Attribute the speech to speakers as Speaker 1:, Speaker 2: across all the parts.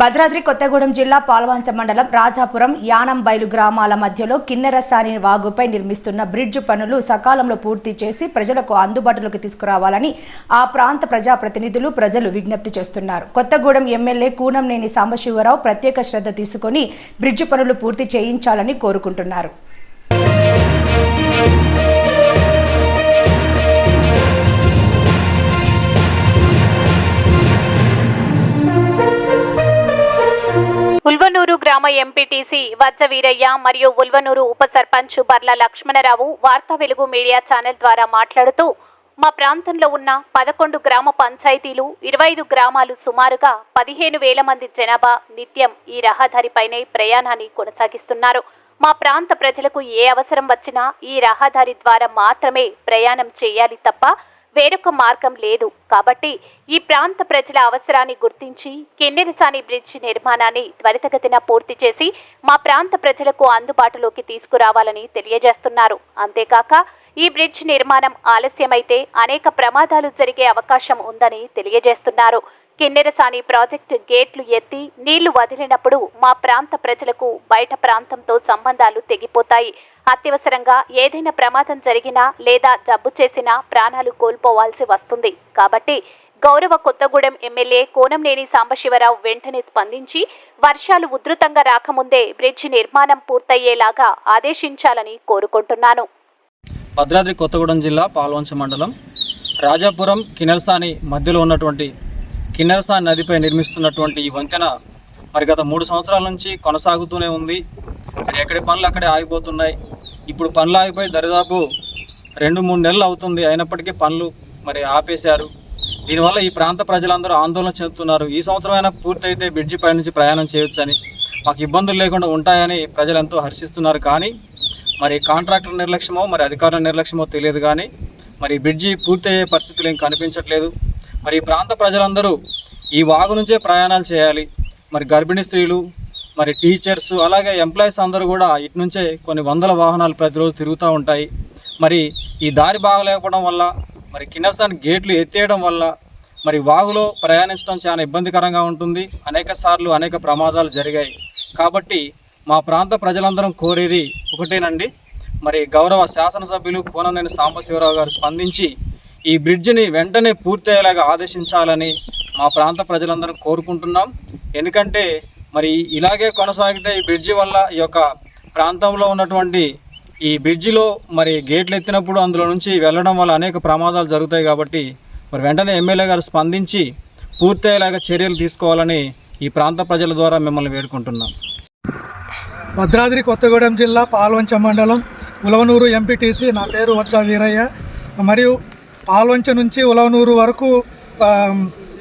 Speaker 1: భద్రాద్రి కొత్తగూడెం జిల్లా పాల్వంచ మండలం రాజాపురం యానంబైలు గ్రామాల మధ్యలో కిన్నెరసాని వాగుపై నిర్మిస్తున్న బ్రిడ్జ్ పనులు సకాలంలో పూర్తి చేసి ప్రజలకు అందుబాటులోకి తీసుకురావాలని ఆ ప్రాంత ప్రజాప్రతినిధులు ప్రజలు విజ్ఞప్తి చేస్తున్నారు. కొత్తగూడెం ఎమ్మెల్యే కూనంనేని సాంబశివరావు ప్రత్యేక శ్రద్ధ తీసుకొని బ్రిడ్జ్ పనులు పూర్తి చేయించాలని కోరుకుంటున్నారు.
Speaker 2: గ్రామ ఎంపీటీసీ వజ్జ వీరయ్య మరియు ఉల్వనూరు ఉప సర్పంచ్ బర్ల లక్ష్మణరావు వార్తా వెలుగు మీడియా ఛానల్ ద్వారా మాట్లాడుతూ మా ప్రాంతంలో ఉన్న పదకొండు గ్రామ పంచాయతీలు ఇరవై ఐదు గ్రామాలు సుమారుగా పదిహేను వేల మంది జనాభా నిత్యం ఈ రహదారిపైనే ప్రయాణాన్ని కొనసాగిస్తున్నారు. మా ప్రాంత ప్రజలకు ఏ అవసరం వచ్చినా ఈ రహదారి ద్వారా మాత్రమే ప్రయాణం చేయాలి తప్ప వేరొక మార్గం లేదు. కాబట్టి ఈ ప్రాంత ప్రజల అవసరాన్ని గుర్తించి కిన్నెరసాని బ్రిడ్జ్ నిర్మాణాన్ని త్వరితగతిన పూర్తి చేసి మా ప్రాంత ప్రజలకు అందుబాటులోకి తీసుకురావాలని తెలియజేస్తున్నారు. అంతేకాక ఈ బ్రిడ్జ్ నిర్మాణం ఆలస్యమైతే అనేక ప్రమాదాలు జరిగే అవకాశం ఉందని తెలియజేస్తున్నారు. కిన్నెరసాని ప్రాజెక్టు గేట్లు ఎత్తి నీళ్ళు వదిలినప్పుడు మా ప్రాంత ప్రజలకు బయట ప్రాంతంతో సంబంధాలు తెగిపోతాయి. అత్యవసరంగా ఏదైనా ప్రమాదం జరిగినా లేదా జబ్బు చేసినా ప్రాణాలు కోల్పోవాల్సి వస్తుంది. కాబట్టి గౌరవ కొత్తగూడెం ఎమ్మెల్యే కోనంనేని సాంబశివరావు వెంటనే స్పందించి వర్షాలు ఉధృతంగా రాకముందే బ్రిడ్జ్ నిర్మాణం పూర్తయ్యేలాగా ఆదేశించాలని కోరుకుంటున్నాను.
Speaker 3: భద్రాద్రి కొత్తగూడెం జిల్లా పాల్వంచ మండలం రాజాపురం కిన్నెరసాని మధ్యలో ఉన్నటువంటి కిన్నెరసా నదిపై నిర్మిస్తున్నటువంటి ఈ వంతెన మరి గత మూడు సంవత్సరాల నుంచి కొనసాగుతూనే ఉంది. మరి ఎక్కడి పనులు అక్కడే ఆగిపోతున్నాయి. ఇప్పుడు పనులు ఆగిపోయి దరిదాపు రెండు మూడు నెలలు అవుతుంది. అయినప్పటికీ పనులు మరి ఆపేశారు. దీనివల్ల ఈ ప్రాంత ప్రజలందరూ ఆందోళన చెందుతున్నారు. ఈ సంవత్సరమైనా పూర్తయితే బ్రిడ్జి పై నుంచి ప్రయాణం చేయొచ్చని మాకు ఇబ్బందులు లేకుండా ఉంటాయని ప్రజలు ఎంతో హర్షిస్తున్నారు. కానీ మరి కాంట్రాక్టర్ నిర్లక్ష్యమో మరి అధికారుల నిర్లక్ష్యమో తెలియదు. కానీ మరి బ్రిడ్జి పూర్తయ్యే పరిస్థితులు ఏం కనిపించట్లేదు. మరి ఈ ప్రాంత ప్రజలందరూ ఈ వాగు నుంచే ప్రయాణాలు చేయాలి. మరి గర్భిణీ స్త్రీలు మరి టీచర్స్ అలాగే ఎంప్లాయీస్ అందరూ కూడా ఇటు నుంచే కొన్ని వందల వాహనాలు ప్రతిరోజు తిరుగుతూ ఉంటాయి. మరి ఈ దారి బాగలేకపోవడం వల్ల మరి కిన్నర్సాన్ గేట్లు ఎత్తేయడం వల్ల మరి వాగులో ప్రయాణించడం చాలా ఇబ్బందికరంగా ఉంటుంది. అనేక సార్లు అనేక ప్రమాదాలు జరిగాయి. కాబట్టి మా ప్రాంత ప్రజలందరం కోరేది ఒకటేనండి. మరి గౌరవ శాసనసభ్యులు కోననేని సాంబశివరావు గారు స్పందించి ఈ బ్రిడ్జిని వెంటనే పూర్తయ్యేలాగా ఆదేశించాలని మా ప్రాంత ప్రజలందరం కోరుకుంటున్నాం. ఎందుకంటే మరి ఇలాగే కొనసాగితే ఈ బ్రిడ్జి వల్ల ఈ యొక్క ప్రాంతంలో ఉన్నటువంటి ఈ బ్రిడ్జిలో మరి గేట్లు ఎత్తినప్పుడు అందులో నుంచి వెళ్ళడం వల్ల అనేక ప్రమాదాలు జరుగుతాయి కాబట్టి మరి వెంటనే ఎమ్మెల్యే గారు స్పందించి పూర్తయ్యేలాగా చర్యలు తీసుకోవాలని ఈ ప్రాంత ప్రజల ద్వారా మిమ్మల్ని వేడుకుంటున్నాం.
Speaker 4: భద్రాద్రి కొత్తగూడెం జిల్లా పాల్వంచ మండలం ఉలవనూరు ఎంపీటీసీ నా పేరు వచ్చ వీరయ్య. మరియు పాల్వంచ నుంచి ఉలవనూరు వరకు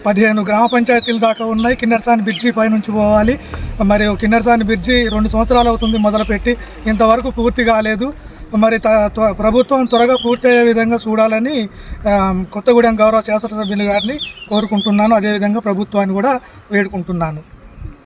Speaker 4: పదిహేను గ్రామ పంచాయతీల దాకా ఉన్నాయి. కిన్నెరసాని బ్రిడ్జి పై నుంచి పోవాలి. మరియు కిన్నెరసాని బ్రిడ్జి రెండు సంవత్సరాలు అవుతుంది మొదలుపెట్టి. ఇంతవరకు పూర్తి కాలేదు. మరి త- త్వ- ప్రభుత్వం త్వరగా పూర్తయ్యే విధంగా చూడాలని కొత్తగూడెం గౌరవ శాసనసభ్యులు గారిని కోరుకుంటున్నాను. అదేవిధంగా ప్రభుత్వాన్ని కూడా వేడుకుంటున్నాను.